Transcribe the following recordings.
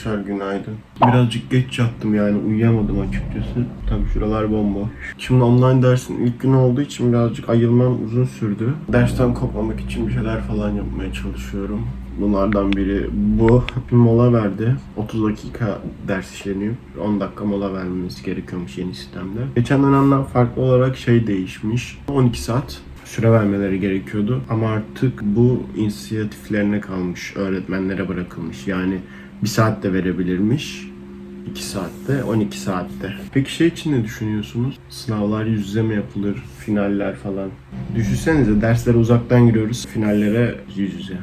Arkadaşlar günaydın. Birazcık geç yattım yani uyuyamadım açıkçası. Tabii şuralar bomboş. Şimdi online dersin ilk günü olduğu için birazcık ayılmam uzun sürdü. Dersten kopmamak için bir şeyler falan yapmaya çalışıyorum. Bunlardan biri bu. Bir mola verdi. 30 dakika ders işleniyor. 10 dakika mola vermemiz gerekiyormuş yeni sistemde. Geçen dönemden farklı olarak şey değişmiş. 12 saat süre vermeleri gerekiyordu. Ama artık bu inisiyatiflerine kalmış, öğretmenlere bırakılmış. Yani bir saat de verebilirmiş. 2 saatte, 12 saatte. Peki şey için ne düşünüyorsunuz? Sınavlar yüz yüze mi yapılır? Finaller falan. Düşünsenize derslere uzaktan giriyoruz, finallere yüz yüze.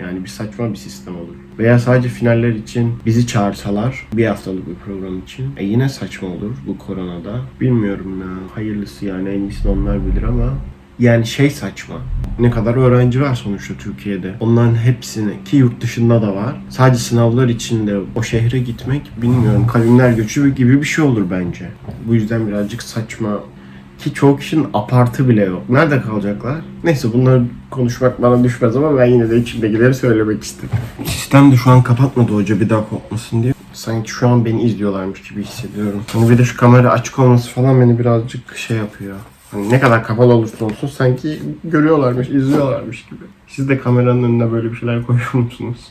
Yani bir saçma bir sistem olur. Veya sadece finaller için bizi çağırsalar bir haftalık bir program için. E yine saçma olur bu koronada. Bilmiyorum ya. Hayırlısı yani en iyisini onlar bilir ama yani şey saçma. Ne kadar öğrenci var sonuçta Türkiye'de. Onların hepsini ki yurt dışında da var. Sadece sınavlar için de o şehre gitmek bilmiyorum. Kavimler göçü gibi bir şey olur bence. Bu yüzden birazcık saçma ki çoğu kişinin apartı bile yok. Nerede kalacaklar? Neyse bunları konuşmak bana düşmez ama ben yine de içimdekileri söylemek istedim. Sistem de şu an kapatmadı hoca bir daha kopmasın diye. Sanki şu an beni izliyorlarmış gibi hissediyorum. Hani bir de şu kamera açık olması falan beni birazcık şey yapıyor. Hani ne kadar kapalı olursa olsun sanki görüyorlarmış, izliyorlarmış gibi. Siz de kameranın önüne böyle bir şeyler koyuyor musunuz?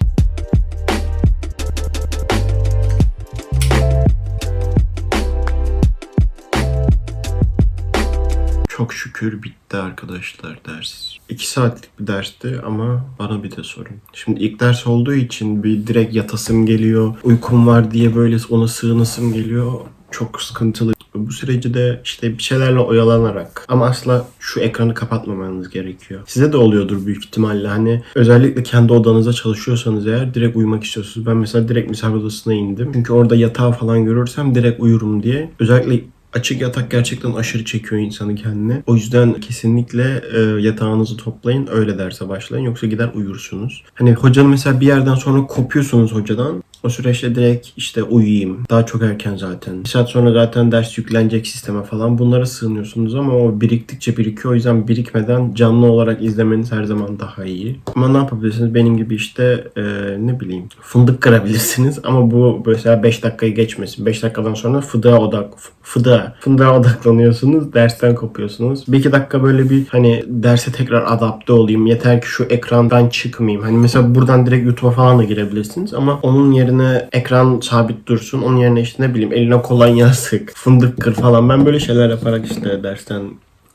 Çok şükür bitti arkadaşlar ders. 2 saatlik bir dersti ama bana bir de sorun. Şimdi ilk ders olduğu için bir direkt yatasım geliyor. Uykum var diye böyle ona sığınasım geliyor. Çok sıkıntılı. Bu süreci de işte bir şeylerle oyalanarak ama asla şu ekranı kapatmamanız gerekiyor. Size de oluyordur büyük ihtimalle. Hani özellikle kendi odanıza çalışıyorsanız eğer direkt uyumak istiyorsunuz. Ben mesela direkt misafir odasına indim. Çünkü orada yatağı falan görürsem direkt uyurum diye. Özellikle Açık yatak gerçekten aşırı çekiyor insanı kendine. O yüzden kesinlikle e, yatağınızı toplayın öyle derse başlayın yoksa gider uyursunuz. Hani hocanın mesela bir yerden sonra kopuyorsunuz hocadan. O süreçte direkt işte uyuyayım. Daha çok erken zaten. Bir saat sonra zaten ders yüklenecek sisteme falan. Bunlara sığınıyorsunuz ama o biriktikçe birikiyor. O yüzden birikmeden canlı olarak izlemeniz her zaman daha iyi. Ama ne yapabilirsiniz? Benim gibi işte e, ne bileyim fındık kırabilirsiniz ama bu mesela 5 dakikayı geçmesin. 5 dakikadan sonra fıdığa odak fıdığa, fındığa odaklanıyorsunuz. Dersten kopuyorsunuz. Bir iki dakika böyle bir hani derse tekrar adapte olayım. Yeter ki şu ekrandan çıkmayayım. Hani mesela buradan direkt YouTube'a falan da girebilirsiniz ama onun yerine ekran sabit dursun. Onun yerine işte ne bileyim eline kolonya sık, fındık kır falan. Ben böyle şeyler yaparak işte dersten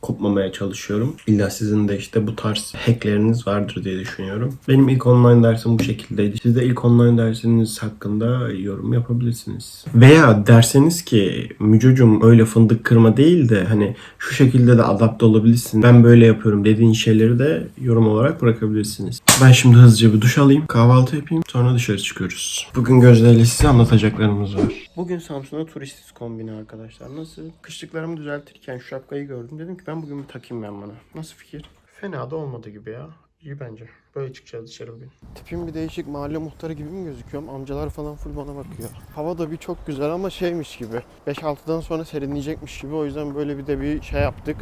kopmamaya çalışıyorum. İlla sizin de işte bu tarz hackleriniz vardır diye düşünüyorum. Benim ilk online dersim bu şekildeydi. Siz de ilk online dersiniz hakkında yorum yapabilirsiniz. Veya derseniz ki Mücocum öyle fındık kırma değil de hani şu şekilde de adapte olabilirsin. Ben böyle yapıyorum dediğin şeyleri de yorum olarak bırakabilirsiniz. Ben şimdi hızlıca bir duş alayım, kahvaltı yapayım, sonra dışarı çıkıyoruz. Bugün Gözde size anlatacaklarımız var. Bugün Samsun'a turistsiz kombini arkadaşlar. Nasıl? Kışlıklarımı düzeltirken şu şapkayı gördüm. Dedim ki ben bugün bir takayım ben bana. Nasıl fikir? Fena da olmadı gibi ya. İyi bence. Böyle çıkacağız dışarı bugün. Tipim bir değişik mahalle muhtarı gibi mi gözüküyorum? Amcalar falan full bana bakıyor. Hava da bir çok güzel ama şeymiş gibi. 5-6'dan sonra serinleyecekmiş gibi. O yüzden böyle bir de bir şey yaptık.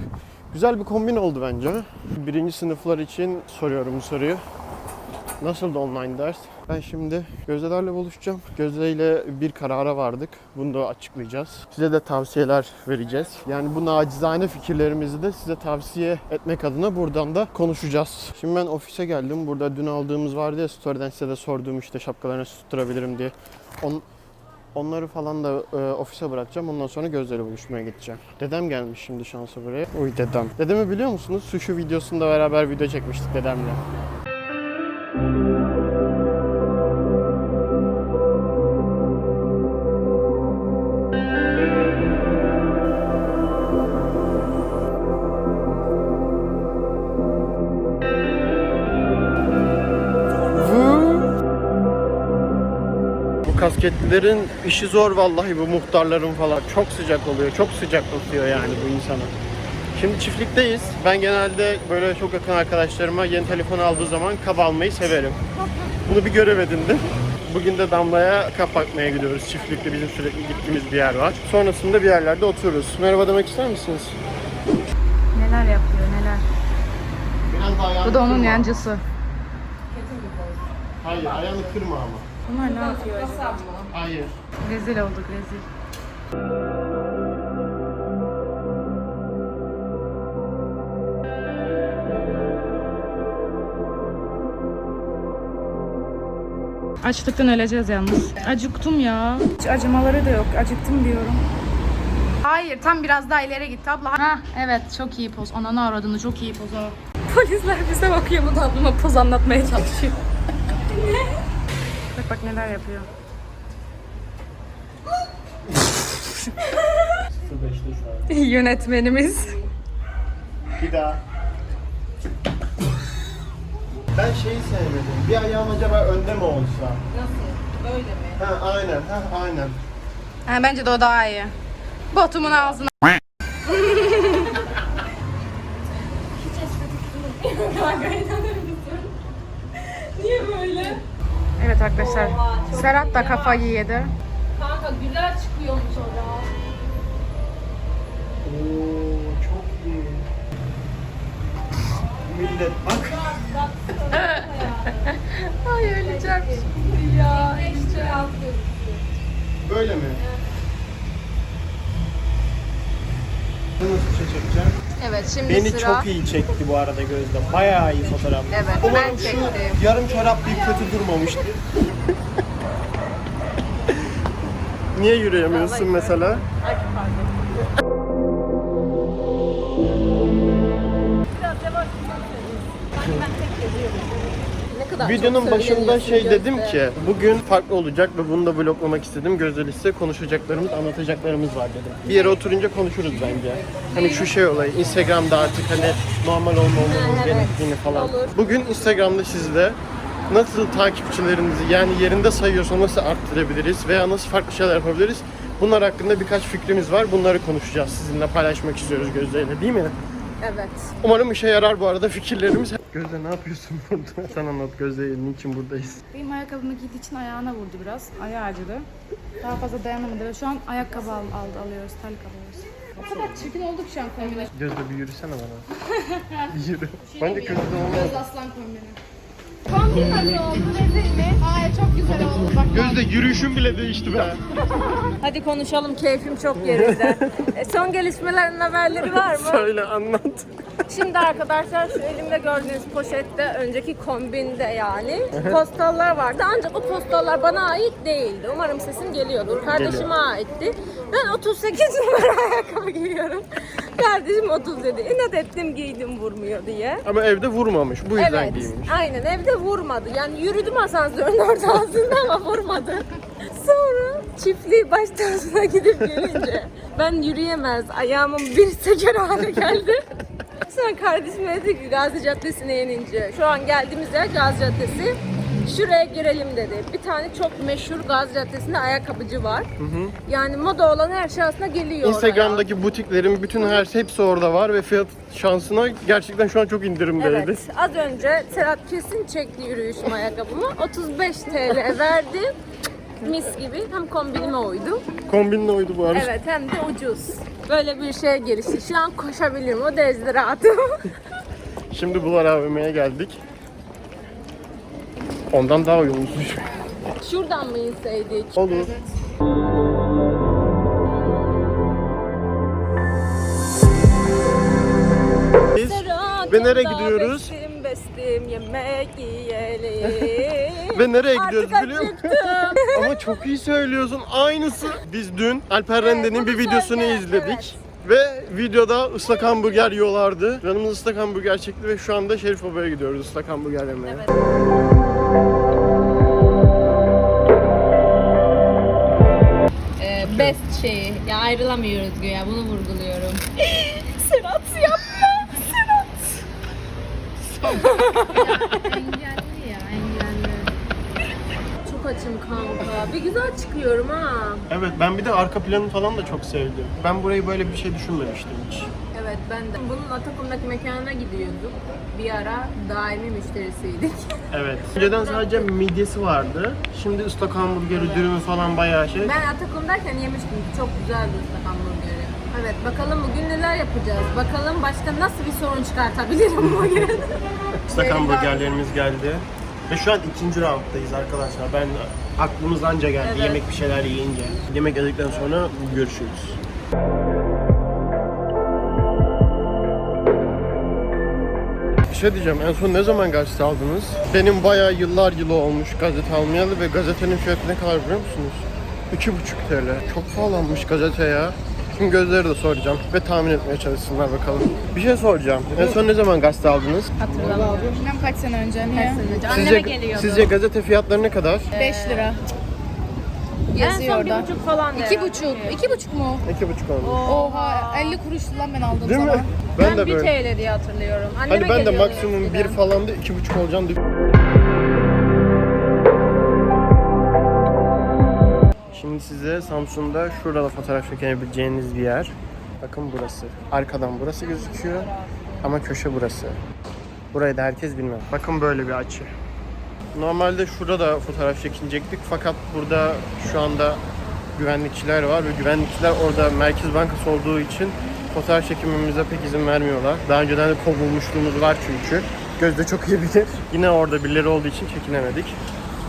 Güzel bir kombin oldu bence. Birinci sınıflar için soruyorum bu soruyu. Nasıldı online ders? Ben şimdi Gözdelerle buluşacağım. Gözde bir karara vardık. Bunu da açıklayacağız. Size de tavsiyeler vereceğiz. Yani bu nacizane fikirlerimizi de size tavsiye etmek adına buradan da konuşacağız. Şimdi ben ofise geldim. Burada dün aldığımız vardı ya story'den size de sorduğum işte şapkalarını tutturabilirim diye. On, Onları falan da e, ofise bırakacağım. Ondan sonra gözleri buluşmaya gideceğim. Dedem gelmiş şimdi şansa buraya. Uy dedem. Dedemi biliyor musunuz? Sushi videosunda beraber video çekmiştik dedemle. Bu kasketlilerin işi zor vallahi bu muhtarların falan. Çok sıcak oluyor. Çok sıcak tutuyor yani bu insana. Şimdi çiftlikteyiz. Ben genelde böyle çok yakın arkadaşlarıma yeni telefon aldığı zaman kap almayı severim. Bunu bir görev edindim. Bugün de Damla'ya kap bakmaya gidiyoruz. Çiftlikte bizim sürekli gittiğimiz bir yer var. Sonrasında bir yerlerde oturuyoruz. Merhaba demek ister misiniz? Neler yapıyor neler. Biraz da ayağını Bu da onun yancısı. Hayır ayağını kırma ama. Bunlar ne yapıyor acaba? Hayır. Rezil olduk rezil. Açlıktan öleceğiz yalnız. Acıktım ya. Hiç acımaları da yok. Acıktım diyorum. Hayır tam biraz daha ileri gitti abla. Ha evet çok iyi poz. Ananı aradığını çok iyi poz o. Polisler bize bakıyor bu da ablama poz anlatmaya çalışıyor. Bak neler yapıyor. Yönetmenimiz. Bir daha. Ben şeyi sevmedim. Bir ayağım acaba önde mi olsa? Nasıl? Böyle mi? Ha aynen. Ha aynen. Ha, bence de o daha iyi. Botumun ağzına. Evet arkadaşlar. Serhat da kafayı yedi. Kanka güzel çıkıyormuş o da. Oo çok iyi. Millet bak. Ay öleceğim. Ya işte Böyle mi? Nasıl çekeceğim? Evet şimdi Beni sıra. çok iyi çekti bu arada Gözde. Bayağı iyi fotoğraf. Evet, Umarım ben şu çektim. yarım çorap bir kötü durmamıştır. Niye yürüyemiyorsun mesela? Ne kadar Videonun çok başında şey Gözde. dedim ki bugün farklı olacak ve bunu da vloglamak istedim. Gözde size konuşacaklarımız, anlatacaklarımız var dedim. Bir yere oturunca konuşuruz bence. Hani şu şey olayı, Instagram'da artık hani normal olmamamız gerektiğini falan. olur. Bugün Instagram'da sizle nasıl takipçilerimizi yani yerinde sayıyorsa nasıl arttırabiliriz veya nasıl farklı şeyler yapabiliriz? Bunlar hakkında birkaç fikrimiz var. Bunları konuşacağız. Sizinle paylaşmak istiyoruz Gözde'yle değil mi? Evet. Umarım işe yarar bu arada fikirlerimiz. Gözde ne yapıyorsun burada? Sen anlat Gözde niçin buradayız? Benim ayakkabımı giydiği için ayağına vurdu biraz. Ayağı acıdı. Daha fazla dayanamadı ve şu an ayakkabı al, aldı, alıyoruz, terlik alıyoruz. Kadar çirkin olduk şu an kombine. Gözde bir yürüsene bana. Yürü. Bence kötü de olmaz. Göz aslan Kombin nasıl oldu? Rezil mi? Hayır çok güzel oldu. Bak Gözde yürüyüşün bile değişti be. Hadi konuşalım keyfim çok yerinde. E, son gelişmelerin haberleri var mı? Söyle anlat. Şimdi arkadaşlar şu elimde gördüğünüz poşette önceki kombinde yani postallar vardı. Ancak o postallar bana ait değildi. Umarım sesim geliyordur. Kardeşime aitti. Ben 38 numara ayakkabı giyiyorum. Kardeşim 37. İnat ettim giydim vurmuyor diye. Ama evde vurmamış. Bu yüzden Evet, giymiş. aynen evde vurmadı. Yani yürüdüm asansörün ortasında ama vurmadı. Sonra çiftliği baştan gidip gelince ben yürüyemez, ayağımın bir seker hale geldi. Sonra kardeşim dedi ki Gazi Caddesi'ne inince, şu an geldiğimiz yer Gazi Caddesi. Şuraya girelim dedi. Bir tane çok meşhur Gazi Caddesi'nde ayakkabıcı var. Yani moda olan her şey aslında geliyor oraya. Instagram'daki butiklerin bütün her hepsi orada var ve fiyat şansına gerçekten şu an çok indirimdeydi. Evet. Az önce Serhat kesin çekti yürüyüşüm ayakkabımı. 35 TL verdi. Mis gibi. Hem kombinime uydu. Kombinin oydu bu arada. Evet hem de ucuz. Böyle bir şeye girişti. Şu an koşabilirim. O derecede rahatım. Şimdi Bular AVM'ye geldik. Ondan daha uyumsuz. Şuradan mı inseydik? Olur. Biz ve nereye gidiyoruz? Bestim bestim yemek yiyelim. Ve nereye gidiyoruz Artık biliyor musun? acıktım. Ama çok iyi söylüyorsun. Aynısı. Biz dün Alper Evet, Rende'nin bir bunu videosunu söyle, izledik. Ve videoda ıslak hamburger yiyorlardı. Canımız ıslak hamburger çekti ve şu anda Şerif Baba'ya gidiyoruz ıslak hamburger yemeye. Evet. Best şeyi. Ya ayrılamıyoruz güya. Bunu vurguluyorum. Serhat yapma. Serhat. engelli ya engelli. Çok açım kanka. Bir güzel çıkıyorum ha. Evet ben bir de arka planı falan da çok sevdim. Ben burayı böyle bir şey düşünmemiştim hiç. Evet ben de. Bunun Atakum'daki mekanına gidiyorduk. Bir ara daimi müşterisiydik. Evet. Önceden sadece midyesi vardı. Şimdi ıslak hamburgeri, dürümü falan bayağı şey. ben Atakum'dayken yemiştim. Çok güzeldi ıslak hamburgeri. Evet bakalım bugün neler yapacağız. Bakalım başka nasıl bir sorun çıkartabilirim bugün. Islak hamburgerlerimiz geldi. Ve şu an ikinci rounddayız arkadaşlar. Ben aklımız anca geldi Evet. yemek bir şeyler yiyince. Yemek yedikten sonra görüşürüz. Şey diyeceğim. En son ne zaman gazete aldınız? Benim bayağı yıllar yılı olmuş gazete almayalı ve gazetenin fiyatı ne kadar biliyor musunuz? 2,5 TL. Çok pahalanmış gazete ya. Şimdi gözleri de soracağım ve tahmin etmeye çalışsınlar bakalım. Bir şey soracağım. En son ne zaman gazete aldınız? Hatırlamıyorum. Bilmem kaç sene önce. Niye? Anneme Sizce, geliyordu. sizce gazete fiyatları ne kadar? 5 lira. en Yazıyor son bir orada. buçuk falan İki buçuk. İki buçuk mu? 2,5 oldu. Oha 50 kuruştu lan ben aldığım Değil mi? Ben, Ben, de bir böyle. TL diye hatırlıyorum. Anneme Hani ben de maksimum eskiden. 1 falan da 2,5 olacağını. Şimdi size Samsun'da şurada fotoğraf çekebileceğiniz bir yer. Bakın burası. Arkadan burası gözüküyor. Ama köşe burası. Burayı da herkes bilmez. Bakın böyle bir açı. Normalde şurada da fotoğraf çekinecektik fakat burada şu anda güvenlikçiler var ve güvenlikçiler orada Merkez Bankası olduğu için fotoğraf çekimimize pek izin vermiyorlar. Daha önceden de kovulmuşluğumuz var çünkü. Gözde çok iyi bilir. Yine orada birileri olduğu için çekinemedik.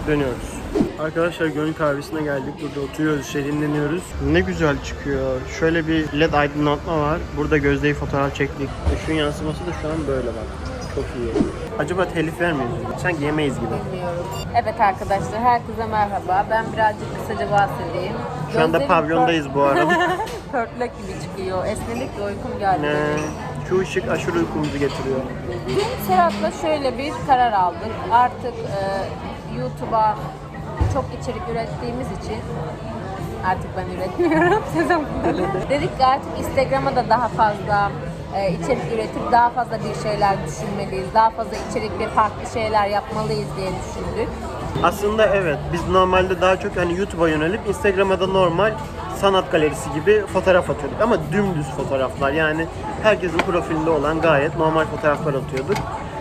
Dönüyoruz. Arkadaşlar gönül kahvesine geldik. Burada oturuyoruz, dinleniyoruz. Ne güzel çıkıyor. Şöyle bir led aydınlatma var. Burada Gözde'yi fotoğraf çektik. Işığın yansıması da şu an böyle bak. Çok iyi. Acaba telif vermeyiz mi? Sanki yemeyiz gibi. Bilmiyorum. Evet arkadaşlar herkese merhaba. Ben birazcık kısaca bahsedeyim. Şu anda Gözlerim pavyondayız bu arada. pör- Pörtlek gibi çıkıyor. Esnedik ve uykum geldi. Ne? Şu ışık aşırı uykumuzu getiriyor. Dün Serhat'la şöyle bir karar aldık. Artık e, YouTube'a çok içerik ürettiğimiz için artık ben üretmiyorum finali. Dedik ki artık Instagram'a da daha fazla e, içerik üretip daha fazla bir şeyler düşünmeliyiz. Daha fazla içerikli farklı şeyler yapmalıyız diye düşündük. Aslında evet. Biz normalde daha çok hani YouTube'a yönelip Instagram'a da normal sanat galerisi gibi fotoğraf atıyorduk. Ama dümdüz fotoğraflar. Yani herkesin profilinde olan gayet normal fotoğraflar atıyorduk.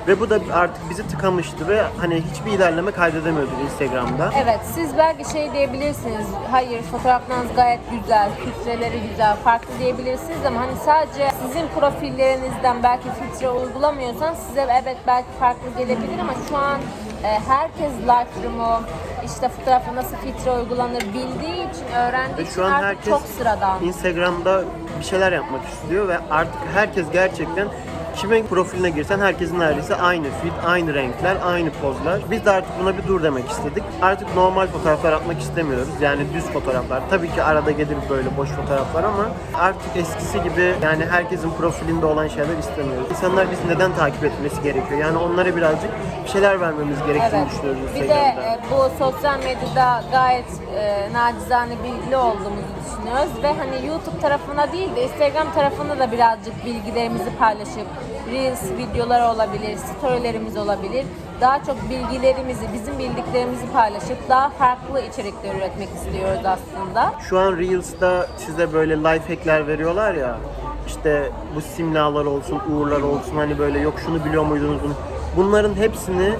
Ve bu da artık bizi tıkamıştı ve hani hiçbir ilerleme kaydedemiyorduk Instagram'da. Evet, siz belki şey diyebilirsiniz. Hayır, fotoğraflarınız gayet güzel, filtreleri güzel, farklı diyebilirsiniz ama hani sadece sizin profillerinizden belki filtre uygulamıyorsan size evet belki farklı gelebilir ama şu an e, herkes Lightroom'u işte fotoğrafa nasıl filtre uygulanır bildiği için, öğrendiği Ve için şu an artık herkes çok sıradan. Instagram'da bir şeyler yapmak istiyor ve artık herkes gerçekten kimin profiline girsen herkesin neredeyse aynı fit, aynı renkler, aynı pozlar. Biz de artık buna bir dur demek istedik. Artık normal fotoğraflar atmak istemiyoruz. Yani düz fotoğraflar. Tabii ki arada gelir böyle boş fotoğraflar ama artık eskisi gibi yani herkesin profilinde olan şeyler istemiyoruz. İnsanlar bizi neden takip etmesi gerekiyor? Yani onlara birazcık bir şeyler vermemiz gerektiğini Evet. düşünüyoruz Bir de bu sosyal medyada gayet e, nacizane bilgili olduğumuzu düşünüyoruz ve hani YouTube tarafına değil de Instagram tarafında da birazcık bilgilerimizi paylaşıp Reels videolar olabilir, storylerimiz olabilir. Daha çok bilgilerimizi, bizim bildiklerimizi paylaşıp daha farklı içerikler üretmek istiyoruz aslında. Şu an Reels'da size böyle life hackler veriyorlar ya. İşte bu simlalar olsun, uğurlar olsun hani böyle yok şunu biliyor muydunuz bunu. Bunların hepsini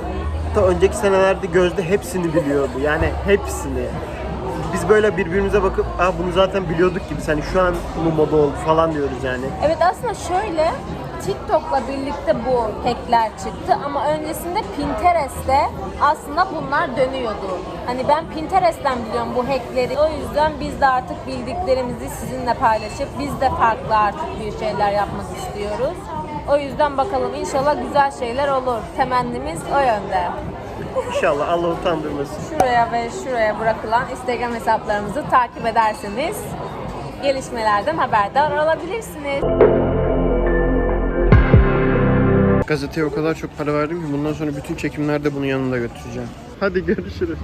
ta önceki senelerde Gözde hepsini biliyordu. Yani hepsini. Biz böyle birbirimize bakıp Aa, bunu zaten biliyorduk gibi. Hani şu an bu moda oldu falan diyoruz yani. Evet aslında şöyle TikTok'la birlikte bu hackler çıktı ama öncesinde Pinterest'te aslında bunlar dönüyordu. Hani ben Pinterest'ten biliyorum bu hackleri. O yüzden biz de artık bildiklerimizi sizinle paylaşıp biz de farklı artık bir şeyler yapmak istiyoruz. O yüzden bakalım inşallah güzel şeyler olur. Temennimiz o yönde. İnşallah Allah utandırmasın. Şuraya ve şuraya bırakılan Instagram hesaplarımızı takip ederseniz gelişmelerden haberdar olabilirsiniz. Gazeteye o kadar çok para verdim ki bundan sonra bütün çekimlerde bunu yanında götüreceğim. Hadi görüşürüz.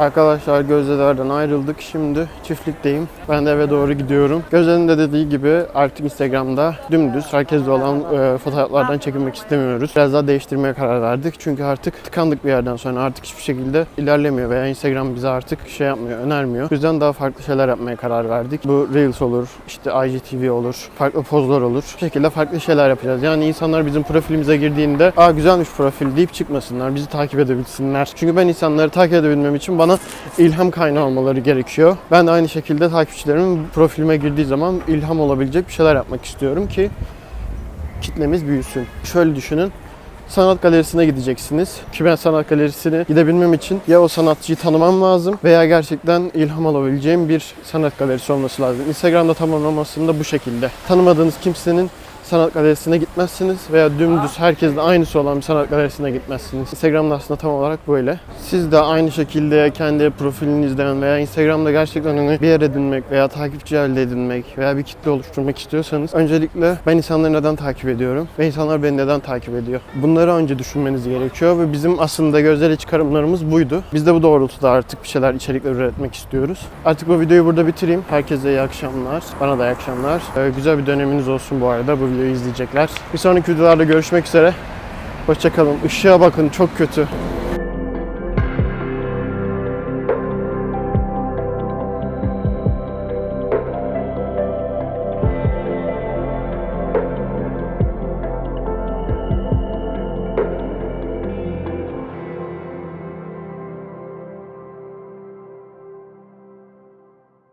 Arkadaşlar Gözde'lerden ayrıldık. Şimdi çiftlikteyim. Ben de eve doğru gidiyorum. Gözde'nin de dediği gibi artık Instagram'da dümdüz herkesle olan e, fotoğraflardan çekinmek istemiyoruz. Biraz daha değiştirmeye karar verdik. Çünkü artık tıkandık bir yerden sonra artık hiçbir şekilde ilerlemiyor veya Instagram bize artık şey yapmıyor, önermiyor. Bu yüzden daha farklı şeyler yapmaya karar verdik. Bu Reels olur, işte IGTV olur, farklı pozlar olur. Bu şekilde farklı şeyler yapacağız. Yani insanlar bizim profilimize girdiğinde aa güzelmiş profil deyip çıkmasınlar. Bizi takip edebilsinler. Çünkü ben insanları takip edebilmem için bana ilham kaynağı olmaları gerekiyor. Ben de aynı şekilde takipçilerimin profilime girdiği zaman ilham olabilecek bir şeyler yapmak istiyorum ki kitlemiz büyüsün. Şöyle düşünün. sanat galerisine gideceksiniz. Ki ben sanat galerisine gidebilmem için ya o sanatçıyı tanımam lazım veya gerçekten ilham alabileceğim bir sanat galerisi olması lazım. Instagram'da tamamlamasında bu şekilde. Tanımadığınız kimsenin sanat galerisine gitmezsiniz veya dümdüz herkesin aynısı olan bir sanat galerisine gitmezsiniz. Instagram'da aslında tam olarak böyle. Siz de aynı şekilde kendi profilinizden veya Instagram'da gerçekten hani bir yer edinmek veya takipçi elde edinmek veya bir kitle oluşturmak istiyorsanız öncelikle ben insanları neden takip ediyorum ve insanlar beni neden takip ediyor? Bunları önce düşünmeniz gerekiyor ve bizim aslında gözleri çıkarımlarımız buydu. Biz de bu doğrultuda artık bir şeyler içerikler üretmek istiyoruz. Artık bu videoyu burada bitireyim. Herkese iyi akşamlar. Bana da iyi akşamlar. Ee, güzel bir döneminiz olsun bu arada bu videoyu izleyecekler. Bir sonraki videolarda görüşmek üzere. Hoşçakalın. Işığa bakın çok kötü.